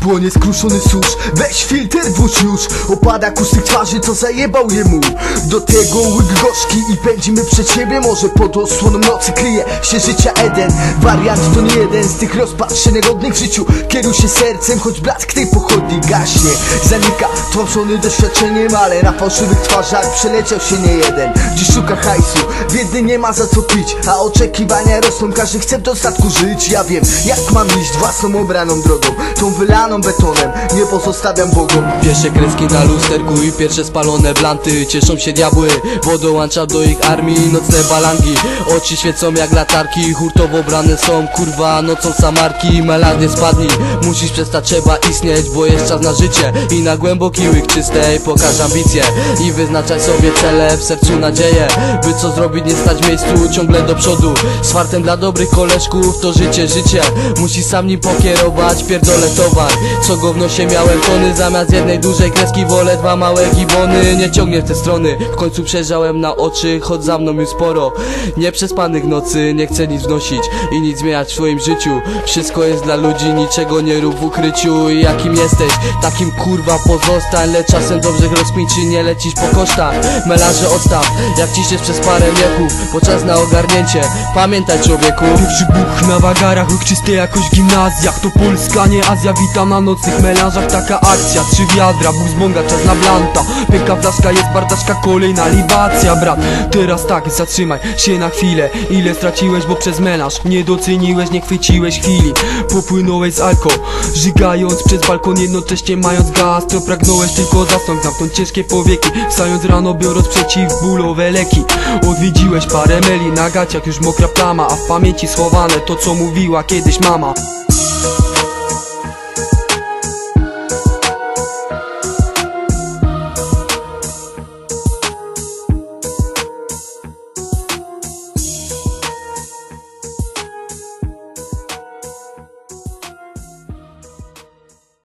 płonie skruszony susz Weź filtr włóż już. Opada tych twarzy co zajebał jemu Do tego łyk gorzki i pędzimy przed siebie. Może pod osłoną nocy kryje się życia Eden. Wariant to nie jeden z tych rozpatrzeń rodnych w życiu Kieruj się sercem, choć blask tej pochodni gaśnie Zanika. Tworzony doświadczeniem Ale na fałszywych twarzach przeleciał się nie jeden. Dziś szuka hajsu, biedny nie ma za co pić. A oczekiwania rosną, każdy chce w dostatku żyć. Ja wiem, jak mam iść własną obraną drogą Tą wylaną betonem, nie pozostawiam Bogom Pierwsze kreski na lusterku i pierwsze spalone blanty. Cieszą się diabły, bo dołączam do ich armii. Nocne balangi, oczy świecą jak latarki. Hurtowo brane są, kurwa, nocą samarki. Melady spadnij, musisz przestać, trzeba istnieć Bo jest czas na życie i na głęboki łyk czystej Pokaż ambicje i wyznaczaj sobie cele W sercu nadzieję, by co zrobić nie stać w miejscu Ciągle do przodu, z fartem dla dobrych koleżków To życie, życie, musi sam nim pokierować Pierdolę towar, co go w nosie miałem tony Zamiast jednej dużej kreski wolę dwa małe gibony Nie ciągnie w te strony, w końcu przejrzałem na oczy Choć za mną już sporo, nieprzespanych nocy. Nie chcę nic wnosić i nic zmieniać w swoim życiu. Wszystko jest dla ludzi, niczego nie rób w ukryciu. I jakim jesteś, takim kurwa pozostań Lecz czasem dobrze rozkminić nie lecisz po kosztach? Melanże odstaw, jak ciśniesz przez parę miechów Bo czas na ogarnięcie, pamiętaj człowieku. Pierwszy buch na wagarach, łyk czysty jakoś gimnazjach. To Polska, nie Azja, witam na nocnych melanżach. Taka akcja, trzy wiadra, Bóg zbąga, czas na blanta. Pęka flaszka, jest bardaszka, kolejna libacja Brat, teraz tak, zatrzymaj się na chwilę. Ile straciłeś, bo przez melanż Nie doceniłeś, nie chwyciłeś chwili. Popłynąłeś z alko, żygając przez balkon Jednocześnie mając gaz, to pragnąłeś tylko zasnąć Zamknąć ciężkie powieki, wstając rano biorąc przeciwbólowe leki. Odwiedziłeś parę meli na gaciach, już mokra plama A w pamięci schowane to co mówiła kiedyś mama